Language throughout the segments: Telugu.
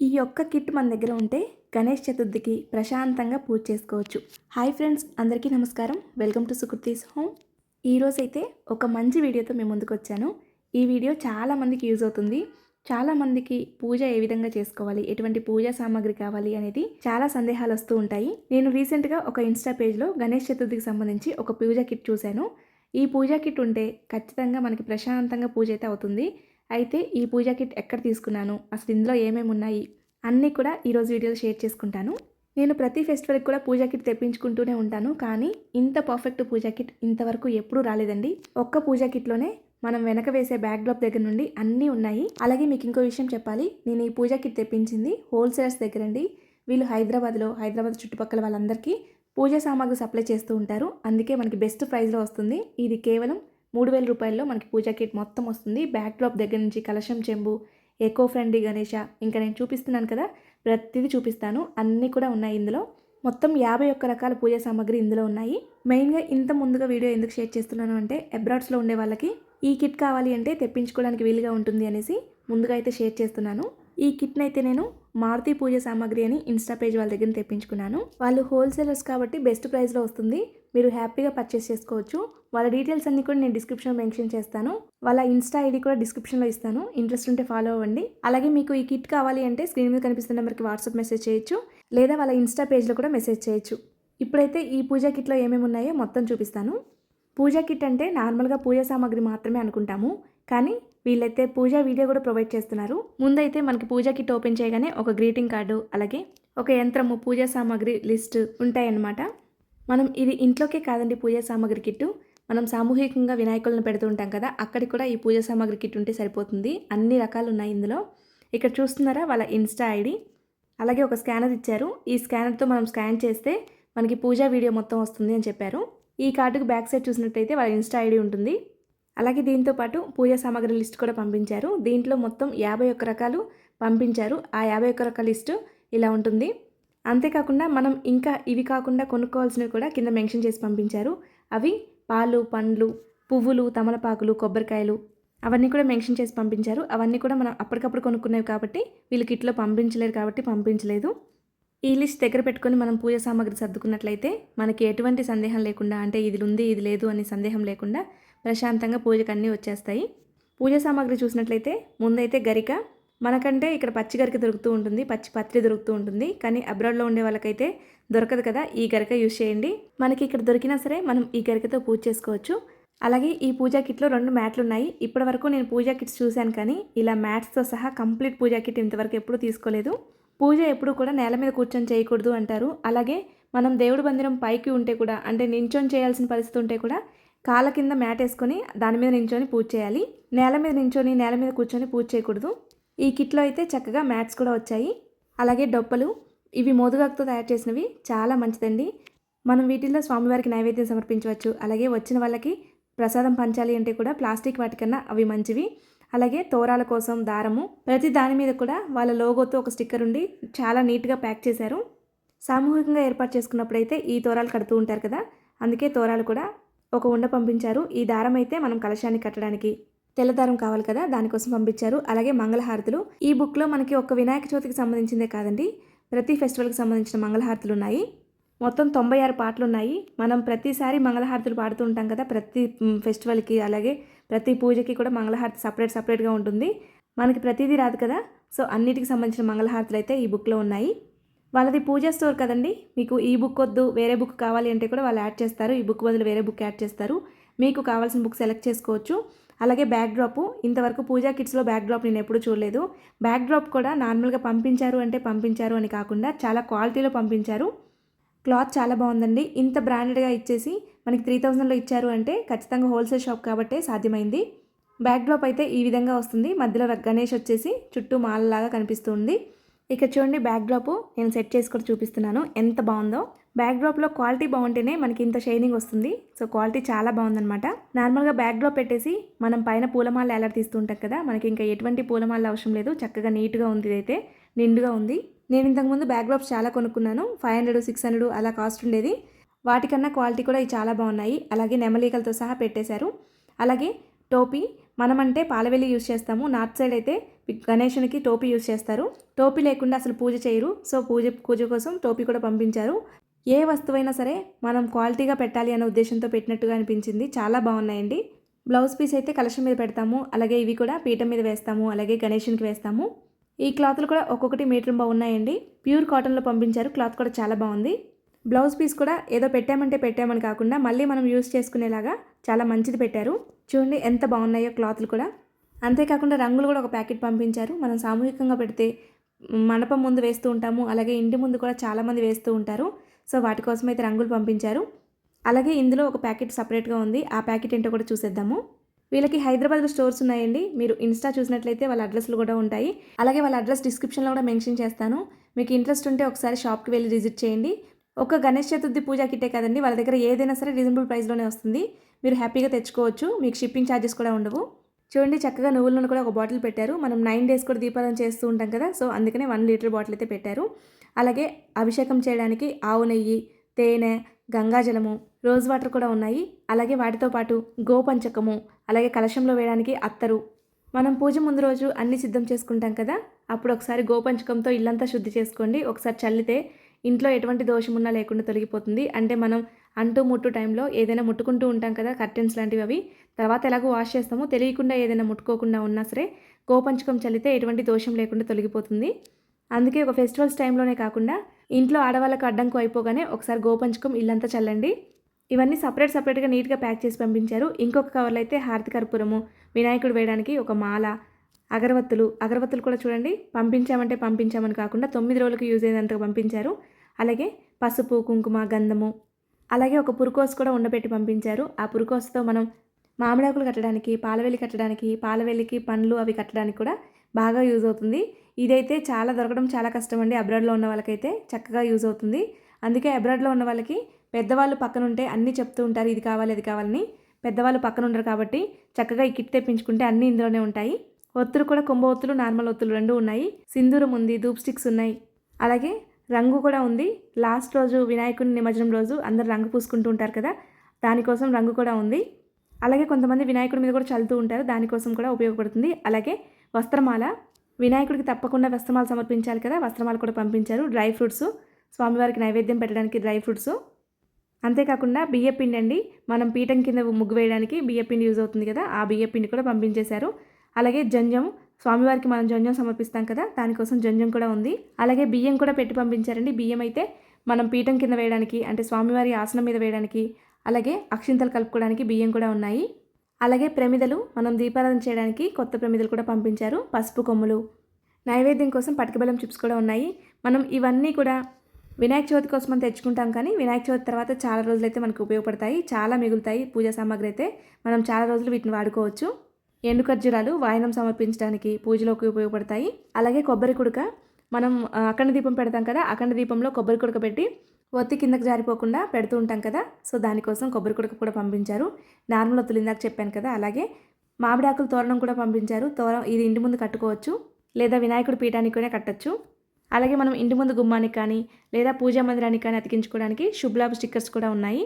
ఈ యొక్క కిట్ మన దగ్గర ఉంటే గణేష్ చతుర్థికి ప్రశాంతంగా పూజ చేసుకోవచ్చు. హాయ్ ఫ్రెండ్స్ అందరికీ నమస్కారం. Welcome to Sukriti's home. ఈరోజైతే ఒక మంచి వీడియోతో మేము ముందుకు వచ్చాను. ఈ వీడియో చాలామందికి యూజ్ అవుతుంది. చాలామందికి పూజ ఏ విధంగా చేసుకోవాలి ఎటువంటి పూజా సామాగ్రి కావాలి అనేది చాలా సందేహాలు వస్తూ ఉంటాయి. నేను రీసెంట్గా ఒక ఇన్స్టా పేజ్లో గణేష్ చతుర్థికి సంబంధించి ఒక పూజ కిట్ చూశాను. ఈ పూజా కిట్ ఉంటే ఖచ్చితంగా మనకి ప్రశాంతంగా పూజ అయితే అవుతుంది. అయితే ఈ పూజా కిట్ ఎక్కడ తీసుకున్నాను? అసలు ఇందులో ఏమేమి ఉన్నాయి? అన్నీ కూడా ఈరోజు వీడియోలో షేర్ చేసుకుంటాను. నేను ప్రతి ఫెస్టివల్కి కూడా పూజా కిట్ తెప్పించుకుంటూనే ఉంటాను. కానీ ఇంత పర్ఫెక్ట్ పూజా కిట్ ఇంతవరకు ఎప్పుడూ రాలేదండి. ఒక్క పూజా కిట్లోనే మనం వెనక వేసే బ్యాక్ డ్రాప్ దగ్గర నుండి అన్నీ ఉన్నాయి. అలాగే మీకు ఇంకో విషయం చెప్పాలి. నేను ఈ పూజా కిట్ తెప్పించింది హోల్సేలర్స్ దగ్గర అండి. వీళ్ళు హైదరాబాద్లో హైదరాబాద్ చుట్టుపక్కల వాళ్ళందరికీ పూజా సామాగ్రి సప్లై చేస్తూ ఉంటారు. అందుకే మనకి బెస్ట్ ప్రైస్లో వస్తుంది. ఇది కేవలం మూడు వేల రూపాయల్లో మనకి పూజా కిట్ మొత్తం వస్తుంది. బ్యాక్ డ్రాప్ దగ్గర నుంచి కలశం చెంబు ఎకో ఫ్రెండ్లీ గణేష ఇంకా నేను చూపిస్తున్నాను కదా ప్రతిదీ చూపిస్తాను. అన్నీ కూడా ఉన్నాయి ఇందులో. మొత్తం యాభై ఒక్క రకాల పూజా సామాగ్రి ఇందులో ఉన్నాయి. మెయిన్గా ఇంత ముందుగా వీడియో ఎందుకు షేర్ చేస్తున్నాను అంటే అబ్రాడ్స్లో ఉండే వాళ్ళకి ఈ కిట్ కావాలి అంటే తెప్పించుకోవడానికి వీలుగా ఉంటుంది అనేసి ముందుగా అయితే షేర్ చేస్తున్నాను. ఈ కిట్ని అయితే నేను మారుతి పూజ సామాగ్రి అని ఇన్స్టా పేజ్ వాళ్ళ దగ్గర తెప్పించుకున్నాను. వాళ్ళు హోల్సేలర్స్ కాబట్టి బెస్ట్ ప్రైస్లో వస్తుంది. మీరు హ్యాపీగా పర్చేస్ చేసుకోవచ్చు. వాళ్ళ డీటెయిల్స్ అన్ని కూడా నేను డిస్క్రిప్షన్లో మెన్షన్ చేస్తాను. వాళ్ళ ఇన్స్టా ఐడి కూడా డిస్క్రిప్షన్లో ఇస్తాను. ఇంట్రెస్ట్ ఉంటే ఫాలో అవ్వండి. అలాగే మీకు ఈ కిట్ కావాలి అంటే స్క్రీన్ మీద కనిపిస్తున్న నెంబర్కి వాట్సాప్ మెసేజ్ చేయొచ్చు. లేదా వాళ్ళ ఇన్స్టా పేజ్లో కూడా మెసేజ్ చేయొచ్చు. ఇప్పుడైతే ఈ పూజా కిట్లో ఏమేమి ఉన్నాయో మొత్తం చూపిస్తాను. పూజా కిట్ అంటే నార్మల్గా పూజా సామాగ్రి మాత్రమే అనుకుంటాము. కానీ వీళ్ళైతే పూజా వీడియో కూడా ప్రొవైడ్ చేస్తున్నారు. ముందైతే మనకి పూజా కిట్ ఓపెన్ చేయగానే ఒక గ్రీటింగ్ కార్డు అలాగే ఒక యంత్రము పూజా సామాగ్రి లిస్ట్ ఉంటాయన్నమాట. మనం ఇది ఇంట్లోకే కాదండి పూజా సామాగ్రి కిట్టు. మనం సామూహికంగా వినాయకులను పెడుతూ ఉంటాం కదా అక్కడికి కూడా ఈ పూజా సామాగ్రి కిట్ ఉంటే సరిపోతుంది. అన్ని రకాలు ఉన్నాయి ఇందులో. ఇక్కడ చూస్తున్నారా వాళ్ళ ఇన్స్టా ఐడి? అలాగే ఒక స్కానర్ ఇచ్చారు. ఈ స్కానర్తో మనం స్కాన్ చేస్తే మనకి పూజా వీడియో మొత్తం వస్తుంది అని చెప్పారు. ఈ కార్డుకు బ్యాక్ సైడ్ చూసినట్టయితే వాళ్ళ ఇన్స్టా ఐడి ఉంటుంది. అలాగే దీంతో పాటు పూజా సామాగ్రి లిస్ట్ కూడా పంపించారు. దీంట్లో మొత్తం యాభై ఒక్క రకాలు పంపించారు. ఆ యాభై ఒక్క రకాల లిస్టు ఇలా ఉంటుంది. అంతేకాకుండా మనం ఇంకా ఇవి కాకుండా కొనుక్కోవాల్సినవి కూడా కింద మెన్షన్ చేసి పంపించారు. అవి పాలు పండ్లు పువ్వులు తమలపాకులు కొబ్బరికాయలు అవన్నీ కూడా మెన్షన్ చేసి పంపించారు. అవన్నీ కూడా మనం అప్పటికప్పుడు కొనుక్కునేవి కాబట్టి వీళ్ళు కిట్లో పంపించలేరు కాబట్టి పంపించలేదు. ఈ లిస్ట్ దగ్గర పెట్టుకొని మనం పూజ సామాగ్రి సర్దుకున్నట్లయితే మనకి ఎటువంటి సందేహం లేకుండా అంటే ఇది ఉంది ఇది లేదు అనే సందేహం లేకుండా ప్రశాంతంగా పూజకు అన్నీ వచ్చేస్తాయి. పూజ సామాగ్రి చూసినట్లయితే ముందైతే గరిక మనకంటే ఇక్కడ పచ్చి గరిక దొరుకుతూ ఉంటుంది పచ్చి పత్రి దొరుకుతూ ఉంటుంది. కానీ అబ్రాడ్లో ఉండే వాళ్ళకైతే దొరకదు కదా ఈ గరిక యూజ్ చేయండి. మనకి ఇక్కడ దొరికినా సరే మనం ఈ గరికతో పూజ చేసుకోవచ్చు. అలాగే ఈ పూజా కిట్లో రెండు మ్యాట్లు ఉన్నాయి. ఇప్పటి వరకు నేను పూజా కిట్స్ చూశాను కానీ ఇలా మ్యాట్స్తో సహా కంప్లీట్ పూజా కిట్ ఇంతవరకు ఎప్పుడూ తీసుకోలేదు. పూజ ఎప్పుడు కూడా నేల మీద కూర్చొని చేయకూడదు అంటారు. అలాగే మనం దేవుడి మందిరం పైకి ఉంటే కూడా అంటే నించొని చేయాల్సిన పరిస్థితి ఉంటే కూడా కాళ్ళ కింద మ్యాట్ వేసుకొని దాని మీద నించొని పూజ చేయాలి. నేల మీద నించొని నేల మీద కూర్చొని పూజ చేయకూడదు. ఈ కిట్లో అయితే చక్కగా మ్యాట్స్ కూడా వచ్చాయి. అలాగే డొప్పలు ఇవి మోదుగాకుతో తయారు చేసినవి చాలా మంచిదండి. మనం వీటిల్లో స్వామివారికి నైవేద్యం సమర్పించవచ్చు. అలాగే వచ్చిన వాళ్ళకి ప్రసాదం పంచాలి అంటే కూడా ప్లాస్టిక్ వాటికన్నా అవి మంచివి. అలాగే తోరాల కోసం దారము ప్రతి దాని మీద కూడా వాళ్ళ లోగోతో ఒక స్టిక్కర్ ఉండి చాలా నీట్గా ప్యాక్ చేశారు. సామూహికంగా ఏర్పాటు చేసుకున్నప్పుడైతే ఈ తోరాలు కడుతూ ఉంటారు కదా అందుకే తోరాలు కూడా ఒక ఉండ పంపించారు. ఈ దారం అయితే మనం కలశాన్ని కట్టడానికి. తెల్లదారం కావాలి కదా దానికోసం పంపించారు. అలాగే మంగళహారతులు. ఈ బుక్లో మనకి ఒక వినాయక చవితికి సంబంధించిందే కాదండి ప్రతి ఫెస్టివల్కి సంబంధించిన మంగళహారతులు ఉన్నాయి. మొత్తం తొంభై ఆరు పాటలు ఉన్నాయి. మనం ప్రతిసారి మంగళహారతులు పాడుతూ ఉంటాం కదా ప్రతి ఫెస్టివల్కి అలాగే ప్రతి పూజకి కూడా మంగళహారతి సపరేట్ సపరేట్గా ఉంటుంది. మనకి ప్రతిదీ రాదు కదా సో అన్నిటికి సంబంధించిన మంగళహారతులు అయితే ఈ బుక్లో ఉన్నాయి. వాళ్ళది పూజా స్టోర్ కదండి మీకు ఈ బుక్ వద్దు వేరే బుక్ కావాలి అంటే కూడా వాళ్ళు యాడ్ చేస్తారు. ఈ బుక్ బదులు వేరే బుక్ యాడ్ చేస్తారు. మీకు కావాల్సిన బుక్ సెలెక్ట్ చేసుకోవచ్చు. అలాగే బ్యాక్ డ్రాప్ ఇంతవరకు పూజా కిట్స్లో బ్యాక్ డ్రాప్ నేను ఎప్పుడూ చూడలేదు. బ్యాక్ డ్రాప్ కూడా నార్మల్గా పంపించారు అంటే పంపించారు అని కాకుండా చాలా క్వాలిటీలో పంపించారు. క్లాత్ చాలా బాగుందండి. ఇంత బ్రాండెడ్గా ఇచ్చేసి మనకి త్రీ థౌజండ్లో ఇచ్చారు అంటే ఖచ్చితంగా హోల్సేల్ షాప్ కాబట్టే సాధ్యమైంది. బ్యాక్ డ్రాప్ అయితే ఈ విధంగా వస్తుంది. మధ్యలో గణేష్ వచ్చేసి చుట్టూ మాలలాగా కనిపిస్తుంది ఇక్కడ చూడండి బ్యాక్ డ్రాప్ నేను సెట్ చేసి కూడా చూపిస్తున్నాను. ఎంత బాగుందో. బ్యాక్డ్రాప్లో క్వాలిటీ బాగుంటేనే మనకి ఇంత షైనింగ్ వస్తుంది. సో క్వాలిటీ చాలా బాగుందన్నమాట. నార్మల్గా బ్యాక్డ్రాప్ పెట్టేసి మనం పైన పూలమాల ఎలా తీస్తూ కదా మనకి ఇంకా ఎటువంటి పూలమాల అవసరం లేదు. చక్కగా నీట్గా ఉంది అయితే నిండుగా ఉంది. నేను ఇంతకుముందు బ్యాక్డ్రాప్స్ చాలా కొనుక్కున్నాను. ఫైవ్ హండ్రెడ్ సిక్స్ హండ్రెడ్ అలా కాస్ట్ ఉండేది. వాటికన్నా క్వాలిటీ కూడా ఇవి చాలా బాగున్నాయి. అలాగే నెమలీకలతో సహా పెట్టేశారు. అలాగే టోపీ మనమంటే పాలవెల్లి యూజ్ చేస్తాము. నార్త్ సైడ్ అయితే గణేషునికి టోపీ యూజ్ చేస్తారు. టోపీ లేకుండా అసలు పూజ చేయరు. సో పూజ పూజ కోసం టోపీ కూడా పంపించారు. ఏ వస్తువైనా సరే మనం క్వాలిటీగా పెట్టాలి అనే ఉద్దేశంతో పెట్టినట్టుగా అనిపించింది. చాలా బాగున్నాయండి. బ్లౌజ్ పీస్ అయితే కలశం మీద పెడతాము. అలాగే ఇవి కూడా పీఠం మీద వేస్తాము. అలాగే గణేషునికి వేస్తాము. ఈ క్లాత్లు కూడా ఒక్కొక్కటి మీటర్ బాగున్నాయండి ప్యూర్ కాటన్లో పంపించారు. క్లాత్ కూడా చాలా బాగుంది. బ్లౌజ్ పీస్ కూడా ఏదో పెట్టామంటే పెట్టామని కాకుండా మళ్ళీ మనం యూస్ చేసుకునేలాగా చాలా మంచిది పెట్టారు. చూడండి ఎంత బాగున్నాయో క్లాత్లు కూడా. అంతేకాకుండా రంగులు కూడా ఒక ప్యాకెట్ పంపించారు. మనం సామూహికంగా పెడితే మండపం ముందు వేస్తూ ఉంటాము. అలాగే ఇంటి ముందు కూడా చాలామంది వేస్తూ ఉంటారు. సో వాటి కోసం అయితే రంగులు పంపించారు. అలాగే ఇందులో ఒక ప్యాకెట్ సపరేట్గా ఉంది. ఆ ప్యాకెట్ ఏంటో కూడా చూసేద్దాము. వీళ్ళకి హైదరాబాద్లో స్టోర్స్ ఉన్నాయండి. మీరు ఇన్స్టా చూసినట్లయితే వాళ్ళ అడ్రస్లు కూడా ఉంటాయి. అలాగే వాళ్ళ అడ్రస్ డిస్క్రిప్షన్లో కూడా మెన్షన్ చేస్తాను. మీకు ఇంట్రెస్ట్ ఉంటే ఒకసారి షాప్కి వెళ్ళి విజిట్ చేయండి. ఒక గణేష్ చతుర్థి పూజా కిట్టే కదండి. వాళ్ళ దగ్గర ఏదైనా సరే రీజనబుల్ ప్రైస్లోనే వస్తుంది. మీరు హ్యాపీగా తెచ్చుకోవచ్చు. మీకు షిప్పింగ్ ఛార్జెస్ కూడా ఉండవు. చూడండి చక్కగా నువ్వుల నూనె కూడా ఒక బాటిల్ పెట్టారు. మనం నైన్ డేస్ కూడా దీపాలను చేస్తూ ఉంటాం కదా సో అందుకనే వన్ లీటర్ బాటిల్ అయితే పెట్టారు. అలాగే అభిషేకం చేయడానికి ఆవు నెయ్యి తేనె గంగాజలము రోజ్ వాటర్ కూడా ఉన్నాయి. అలాగే వాటితో పాటు గోపంచకము అలాగే కలశంలో వేయడానికి అత్తరు. మనం పూజ ముందు రోజు అన్ని సిద్ధం చేసుకుంటాం కదా అప్పుడు ఒకసారి గోపంచకంతో ఇల్లంతా శుద్ధి చేసుకోండి. ఒకసారి చల్లితే ఇంట్లో ఎటువంటి దోషం ఉన్నా లేకుండా తొలగిపోతుంది. అంటే మనం అంటూ ముట్టు టైంలో ఏదైనా ముట్టుకుంటూ ఉంటాం కదా కర్టెన్స్ లాంటివి అవి. తర్వాత ఎలాగో వాష్ చేస్తామో తెలియకుండా ఏదైనా ముట్టుకోకుండా ఉన్నా సరే గోపంచకం చల్లితే ఎటువంటి దోషం లేకుండా తొలగిపోతుంది. అందుకే ఒక ఫెస్టివల్స్ టైంలోనే కాకుండా ఇంట్లో ఆడవాళ్ళకు అడ్డంకు అయిపోగానే ఒకసారి గోపంచకం ఇల్లంతా చల్లండి. ఇవన్నీ సపరేట్ సపరేట్గా నీట్గా ప్యాక్ చేసి పంపించారు. ఇంకొక కవర్లో అయితే హారతి కర్పూరము వినాయకుడు వేయడానికి ఒక మాల అగరవత్తులు. అగరవత్తులు కూడా చూడండి పంపించామంటే పంపించామని కాకుండా తొమ్మిది రోజులకు యూజ్ అయ్యేంతగా పంపించారు. అలాగే పసుపు కుంకుమ గంధము అలాగే ఒక పురుకోసు కూడా ఉండబెట్టి పంపించారు. ఆ పురుకోసుతో మనం మామిడాకులు కట్టడానికి పాలవెల్లి కట్టడానికి పాలవెల్లికి పండ్లు అవి కట్టడానికి కూడా బాగా యూజ్ అవుతుంది. ఇదైతే చాలా దొరకడం చాలా కష్టం అండి అబ్రాడ్లో ఉన్న వాళ్ళకైతే చక్కగా యూజ్ అవుతుంది. అందుకే అబ్రాడ్లో ఉన్న వాళ్ళకి పెద్దవాళ్ళు పక్కన ఉంటే అన్నీ చెప్తూ ఉంటారు ఇది కావాలి అది కావాలని పెద్దవాళ్ళు పక్కన ఉండరు కాబట్టి చక్కగా ఈ కిట్ తెప్పించుకుంటే అన్నీ ఇందులోనే ఉంటాయి. ఒత్తులు కూడా కుంభ ఒత్తులు నార్మల్ ఒత్తులు రెండు ఉన్నాయి. సింధూరం ఉంది ధూప్ స్టిక్స్ ఉన్నాయి. అలాగే రంగు కూడా ఉంది. లాస్ట్ రోజు వినాయకుని నిమజ్జనం రోజు అందరు రంగు పూసుకుంటూ ఉంటారు కదా దానికోసం రంగు కూడా ఉంది. అలాగే కొంతమంది వినాయకుడి మీద కూడా చల్లుతూ ఉంటారు దానికోసం కూడా ఉపయోగపడుతుంది. అలాగే వస్త్రమాల వినాయకుడికి తప్పకుండా వస్త్రమాల సమర్పించాలి కదా వస్త్రమాలు కూడా పంపించారు. డ్రై ఫ్రూట్స్ స్వామివారికి నైవేద్యం పెట్టడానికి డ్రై ఫ్రూట్స్. అంతేకాకుండా బియ్యపిండి అండి మనం పీఠం కింద ముగ్గు వేయడానికి బియ్యపిండి యూజ్ అవుతుంది కదా ఆ బియ్యపిండి కూడా పంపించేశారు. అలాగే జంజం స్వామివారికి మనం జంజం సమర్పిస్తాం కదా దానికోసం జంజం కూడా ఉంది. అలాగే బియ్యం కూడా పెట్టి పంపించారండి. బియ్యం అయితే మనం పీఠం కింద వేయడానికి అంటే స్వామివారి ఆసనం మీద వేయడానికి అలాగే అక్షింతలు కలుపుకోవడానికి బియ్యం కూడా ఉన్నాయి. అలాగే ప్రమిదలు మనం దీపారాధన చేయడానికి కొత్త ప్రమిదలు కూడా పంపించారు. పసుపు కొమ్ములు నైవేద్యం కోసం పటికబెల్లం చిప్స్ కూడా ఉన్నాయి. మనం ఇవన్నీ కూడా వినాయక చవితి కోసం మనం తెచ్చుకుంటాం కానీ వినాయక చవితి తర్వాత చాలా రోజులైతే మనకు ఉపయోగపడతాయి. చాలా మిగులుతాయి. పూజా సామాగ్రి అయితే మనం చాలా రోజులు వీటిని వాడుకోవచ్చు. ఎండు ఖర్జూరాలు వాయనం సమర్పించడానికి పూజలోకి ఉపయోగపడతాయి. అలాగే కొబ్బరి కుడక. మనం అఖండ దీపం పెడతాం కదా అఖండ దీపంలో కొబ్బరి కుడక పెట్టి ఒత్తి కిందకి జారిపోకుండా పెడుతూ ఉంటాం కదా సో దానికోసం కొబ్బరి కుడక కూడా పంపించారు. నార్మల్ ఒత్తులు ఇందాక చెప్పాను కదా అలాగే మామిడాకుల తోరణం కూడా పంపించారు. తోరణం ఇది ఇంటి ముందు కట్టుకోవచ్చు లేదా వినాయకుడి పీఠానికి కూడా కట్టచ్చు. అలాగే మనం ఇంటి ముందు గుమ్మానికి కానీ లేదా పూజా మందిరానికి కానీ అతికించుకోవడానికి శుభ్లాభ స్టిక్కర్స్ కూడా ఉన్నాయి.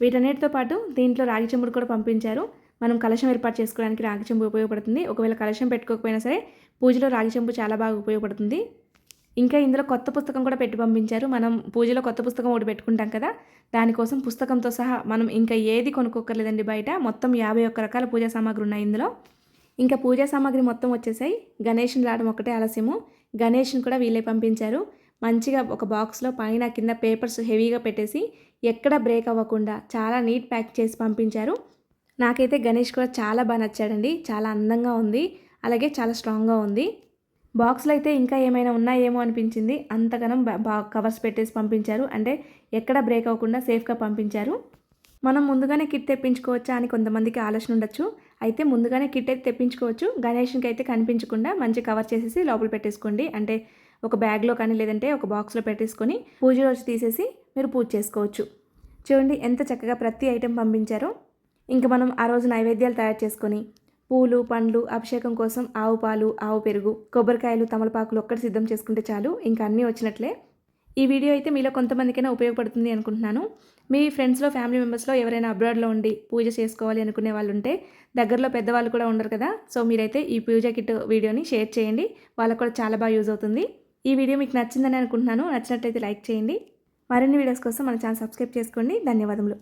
వీటన్నిటితో పాటు దీంట్లో రాగి చెంబుడు కూడా పంపించారు. మనం కలశం ఏర్పాటు చేసుకోవడానికి రాగి చెంబు ఉపయోగపడుతుంది. ఒకవేళ కలశం పెట్టుకోకపోయినా సరే పూజలో రాగి చెంబు చాలా బాగా ఉపయోగపడుతుంది. ఇంకా ఇందులో కొత్త పుస్తకం కూడా పెట్టి పంపించారు. మనం పూజలో కొత్త పుస్తకం ఒకటి పెట్టుకుంటాం కదా దానికోసం పుస్తకంతో సహా మనం ఇంకా ఏది కొనుక్కోకర్లేదండి బయట. మొత్తం యాభై ఒక్క రకాల పూజా సామాగ్రి ఉన్నాయి ఇందులో. ఇంకా పూజా సామాగ్రి మొత్తం వచ్చేసాయి. గణేష్ని రావడం ఒకటే ఆలస్యము. గణేష్ని కూడా వీళ్ళే పంపించారు. మంచిగా ఒక బాక్స్లో పైన కింద పేపర్స్ హెవీగా పెట్టేసి ఎక్కడ బ్రేక్ అవ్వకుండా చాలా నీట్ ప్యాక్ చేసి పంపించారు. నాకైతే గణేష్ కూడా చాలా బాగా నచ్చాడండి. చాలా అందంగా ఉంది. అలాగే చాలా స్ట్రాంగ్గా ఉంది. బాక్స్లో అయితే ఇంకా ఏమైనా ఉన్నాయేమో అనిపించింది. అంతగానం బా- బా కవర్స్ పెట్టేసి పంపించారు. అంటే ఎక్కడ బ్రేక్ అవ్వకుండా సేఫ్గా పంపించారు. మనం ముందుగానే కిట్ తెప్పించుకోవచ్చా అని కొంతమందికి ఆలోచన ఉండొచ్చు. అయితే ముందుగానే కిట్ అయితే తెప్పించుకోవచ్చు. గణేష్కి అయితే కనిపించకుండా మంచి కవర్ చేసేసి లోపల పెట్టేసుకోండి. అంటే ఒక బ్యాగ్లో కానీ లేదంటే ఒక బాక్స్లో పెట్టేసుకొని పూజ రోజు తీసేసి మీరు పూజ చేసుకోవచ్చు. చూడండి ఎంత చక్కగా ప్రతి ఐటెం పంపించారో. ఇంకా మనం ఆ రోజు నైవేద్యాలు తయారు చేసుకొని పూలు పండ్లు అభిషేకం కోసం ఆవు పాలు ఆవు పెరుగు కొబ్బరికాయలు తమలపాకులు ఒక్కటి సిద్ధం చేసుకుంటే చాలు. ఇంకా అన్నీ వచ్చినట్లే. ఈ వీడియో అయితే మీలో కొంతమందికైనా ఉపయోగపడుతుంది అనుకుంటున్నాను. మీ ఫ్రెండ్స్లో ఫ్యామిలీ మెంబర్స్లో ఎవరైనా అబ్రాడ్లో ఉండి పూజ చేసుకోవాలి అనుకునే వాళ్ళు ఉంటే దగ్గరలో పెద్దవాళ్ళు కూడా ఉండరు కదా. సో మీరైతే ఈ పూజ కిట్ వీడియోని షేర్ చేయండి. వాళ్ళకు కూడా చాలా బాగా యూజ్ అవుతుంది. ఈ వీడియో మీకు నచ్చిందని అనుకుంటున్నాను. నచ్చినట్టయితే లైక్ చేయండి. మరిన్ని వీడియోస్ కోసం మన ఛానల్ సబ్స్క్రైబ్ చేసుకోండి. ధన్యవాదములు.